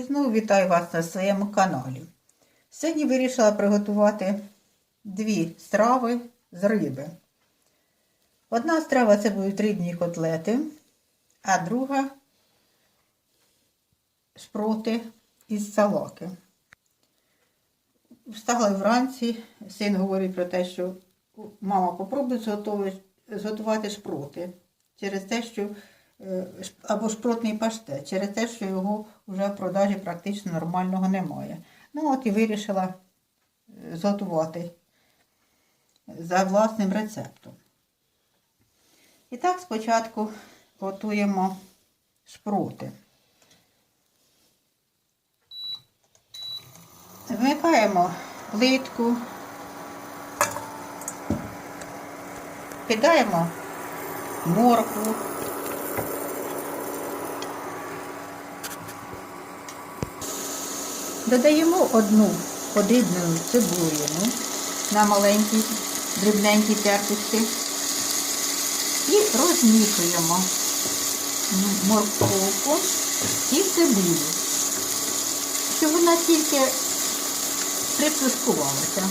І знову вітаю вас на своєму каналі. Сьогодні вирішила приготувати дві страви з риби. Одна страва це будуть рибні котлети, а друга шпроти із салаки. Встала вранці, син говорить про те, що мама попробуй зготувати шпроти через те, що або шпротний паштет, через те, що його вже в продажі практично нормального немає. Ну от і вирішила е, зготувати за власним рецептом. І так спочатку готуємо шпроти. Вмикаємо плитку, кидаємо моркву. Додаємо одну подрібнену цибулину на маленькій дрібненькій терточці і розмішуємо морковку і цибулю, щоб вона тільки притушкувалася.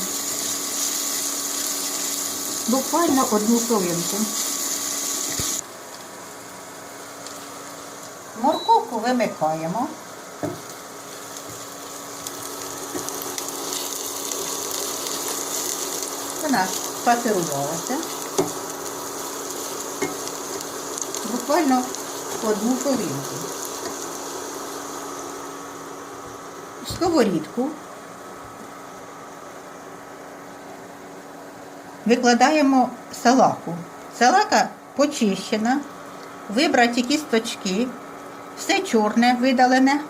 Буквально одну хвилинку. Морковку вимикаємо. Вона пасирувалася. Буквально одну хвилинку. Сковорідку викладаємо салаку. Салака почищена, вибраті кісточки, все чорне видалене.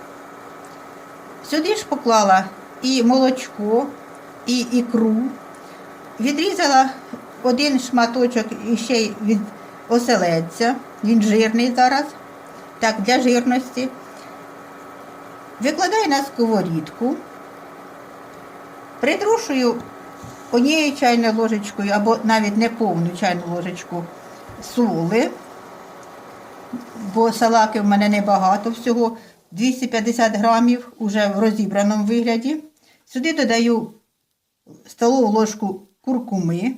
Сюди ж поклала і молочко, і ікру. Відрізала один шматочок іще й від оселедця. Він жирний зараз, так, для жирності. Викладаю на сковорідку, притрушую однією чайною ложечкою або навіть не повну чайну ложечку соли, бо салаки в мене небагато, всього 250 грамів уже в розібраному вигляді. Сюди додаю столову ложку куркуми,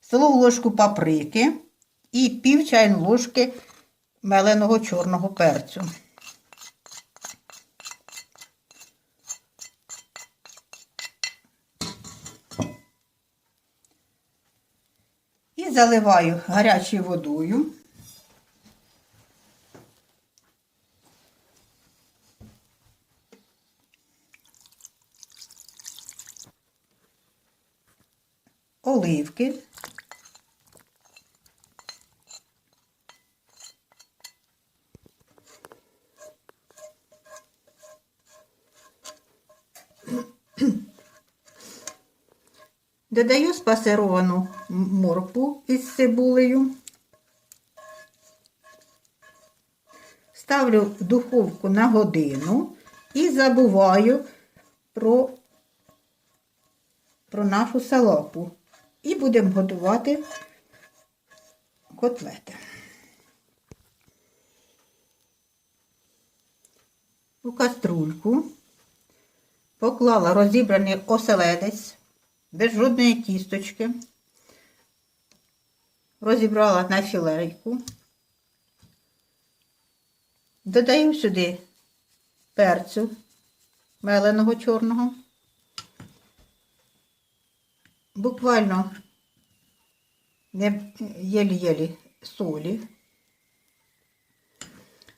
столову ложку паприки і пів чайної ложки меленого чорного перцю. І заливаю гарячою водою. Оливки. Додаю спасировану моркву із цибулею. Ставлю в духовку на годину і забуваю про, про нашу салапу. І будемо готувати котлети. У каструльку поклала розібраний оселедець без жодної кісточки. Розібрала на філейку. Додаю сюди перцю меленого чорного. Буквально єлі-єлі солі.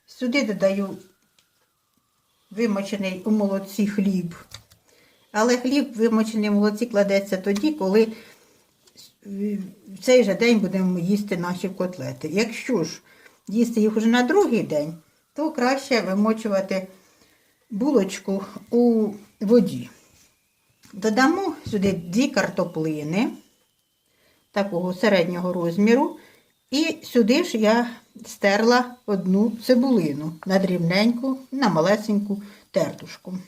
Сюди додаю вимочений у молоці хліб. Але хліб вимочений в молоці кладеться тоді, коли в цей же день будемо їсти наші котлети. Якщо ж їсти їх уже на другий день, то краще вимочувати булочку у воді. Додамо сюди дві картоплини такого середнього розміру. І сюди ж я стерла одну цибулину на дрібненьку, на малесеньку тертушку.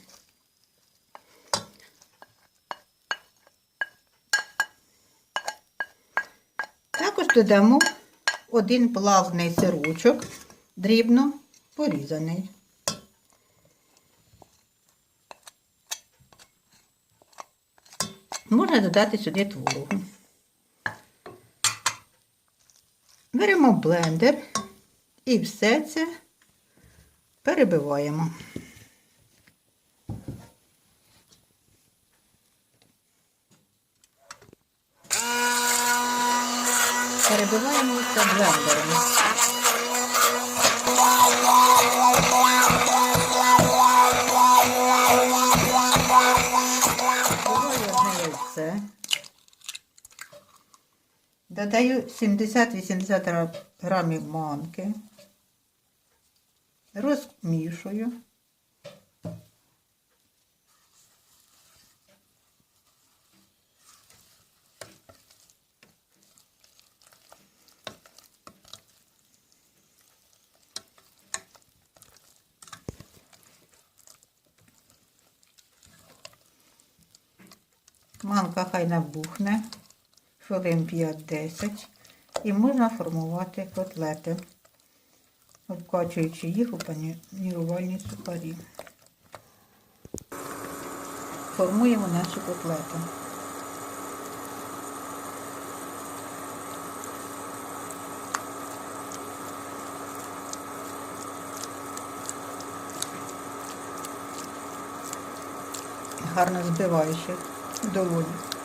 Також додамо один плавний сирочок, дрібно порізаний. Можна додати сюди творогу. Беремо блендер і все це перебиваємо. Перебиваємо це блендером. Додаю 70-80 грамів манки. Розмішую. Манка хай набухне хвилин 5-10 і можна формувати котлети, обкачуючи їх у панірувальні сухарі. Формуємо наші котлети. Гарно збиваючи долоні.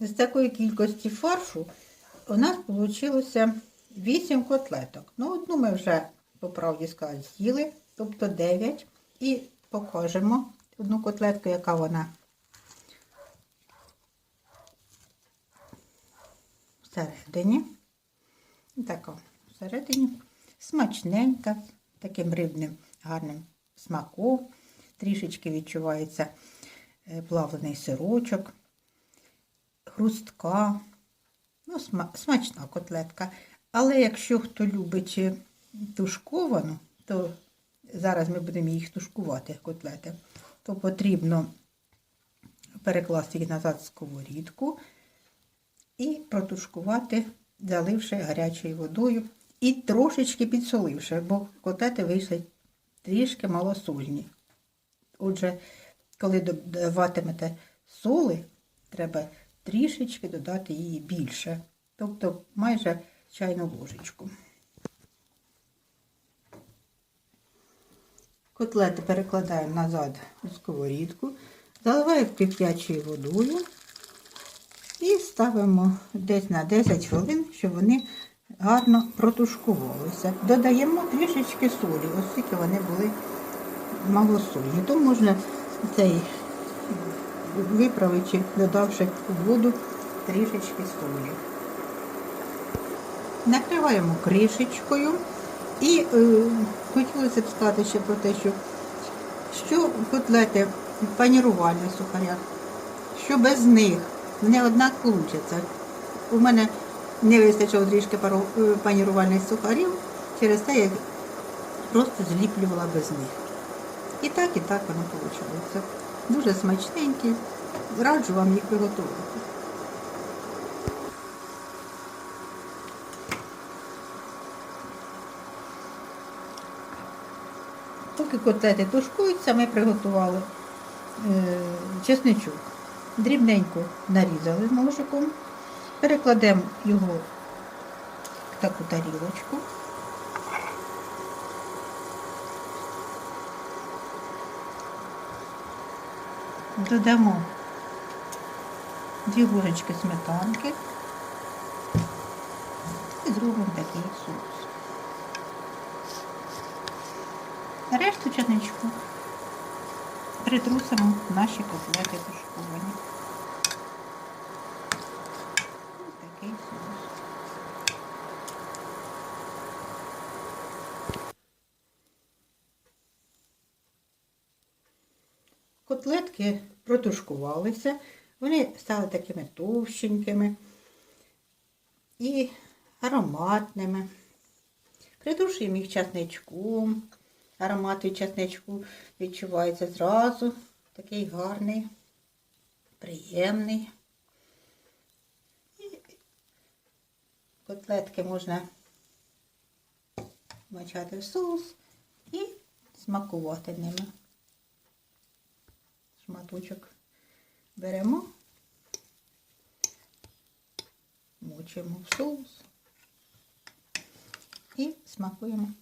З такої кількості фаршу у нас вийшло 8 котлеток. Ну, одну ми вже, по правді сказати, з'їли, тобто 9. І покажемо одну котлетку, яка вона всередині. Така всередині. Смачненька, таким рибним гарним смаком. Трішечки відчувається е, плавлений сирочок хрустка, ну, смачна котлетка. Але якщо хто любить е, тушковану, то зараз ми будемо їх тушкувати, котлети, то потрібно перекласти їх назад в сковорідку і протушкувати, заливши гарячою водою і трошечки підсоливши, бо котлети вийшли трішки малосольні. Отже, коли додаватимете соли, треба трішечки додати її більше, тобто майже чайну ложечку. Котлети перекладаємо назад у сковорідку, заливаємо кип'ячою водою і ставимо десь на 10 хвилин, щоб вони гарно протушкувалися. Додаємо трішечки солі, оскільки вони були малосольні. То можна цей виправити, додавши в воду трішечки солі. Накриваємо кришечкою і е, хотілося б сказати ще про те, що, що котлети панірувальні в сухарях, що без них не однак получиться. У мене не вистачило трішки е, панірувальних сухарів, через те я просто зліплювала без них. І так, і так воно вийшло. Дуже смачненькі. Раджу вам їх приготувати. Поки котлети тушкуються, ми приготували е, чесничок. Дрібненько нарізали ножиком, перекладемо його в таку тарілочку. додамо дві ложечки сметанки і зробимо такий соус. Решту чаничку притрусимо наші котлети тушковані. Ось такий соус. Котлетки протушкувалися, вони стали такими товщенькими і ароматними. Придушуємо їх часничком. Аромат від часничку відчувається зразу. Такий гарний, приємний. І котлетки можна мочати в соус і смакувати ними. Шматочок беремо, мочимо в соус і смакуємо.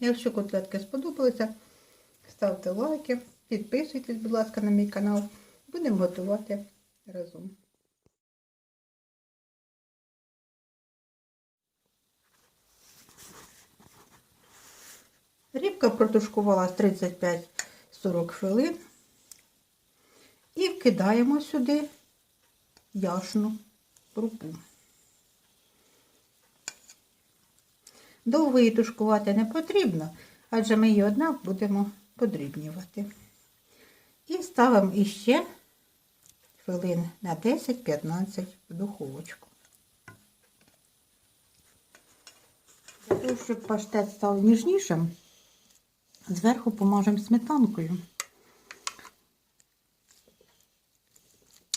Якщо котлетки сподобалися, ставте лайки, підписуйтесь, будь ласка, на мій канал. Будемо готувати разом. Рібка протушкувалась 35-40 хвилин. І вкидаємо сюди яшну крупу. Довго її тушкувати не потрібно, адже ми її однак будемо подрібнювати. І ставимо іще хвилин на 10-15 в духовочку. Для того, щоб паштет став ніжнішим, зверху помажемо сметанкою.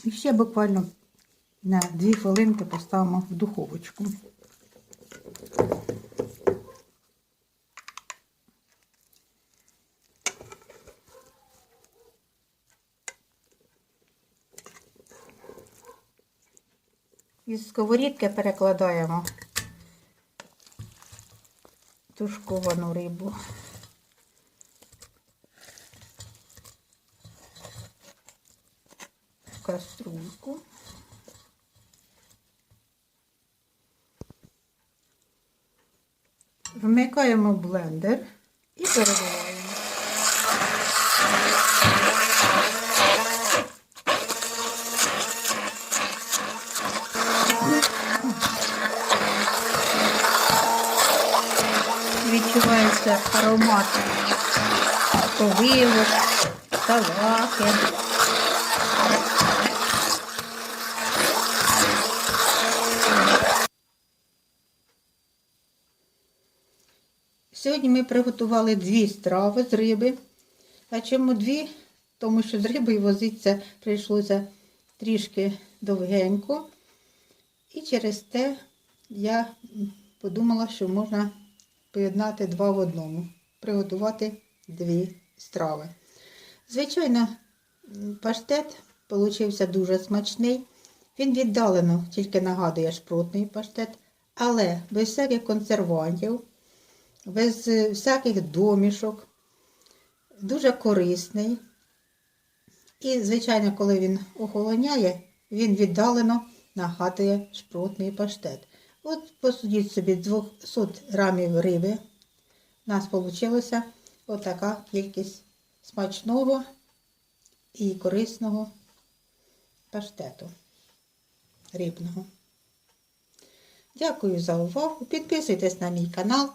І ще буквально на 2 хвилинки поставимо в духовочку. Із сковорідки перекладаємо тушковану рибу. В. Вмикаємо блендер і переливаємо. Відчувається аромат поливок, салаки. Сьогодні ми приготували дві страви з риби. А чому дві? Тому що з рибою возитися прийшлося трішки довгенько. І через те я подумала, що можна поєднати два в одному, приготувати дві страви. Звичайно, паштет получився дуже смачний. Він віддалено тільки нагадує шпротний паштет, але без всяких консервантів без е, всяких домішок, дуже корисний. І, звичайно, коли він охолоняє, він віддалено нагадує шпротний паштет. От посудіть собі 200 грамів риби. У нас вийшла отака кількість смачного і корисного паштету рибного. Дякую за увагу. Підписуйтесь на мій канал.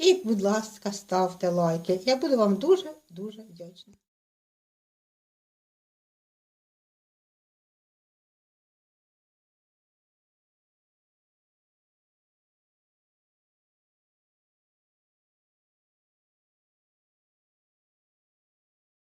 І, будь ласка, ставте лайки. Я буду вам дуже-дуже вдячна.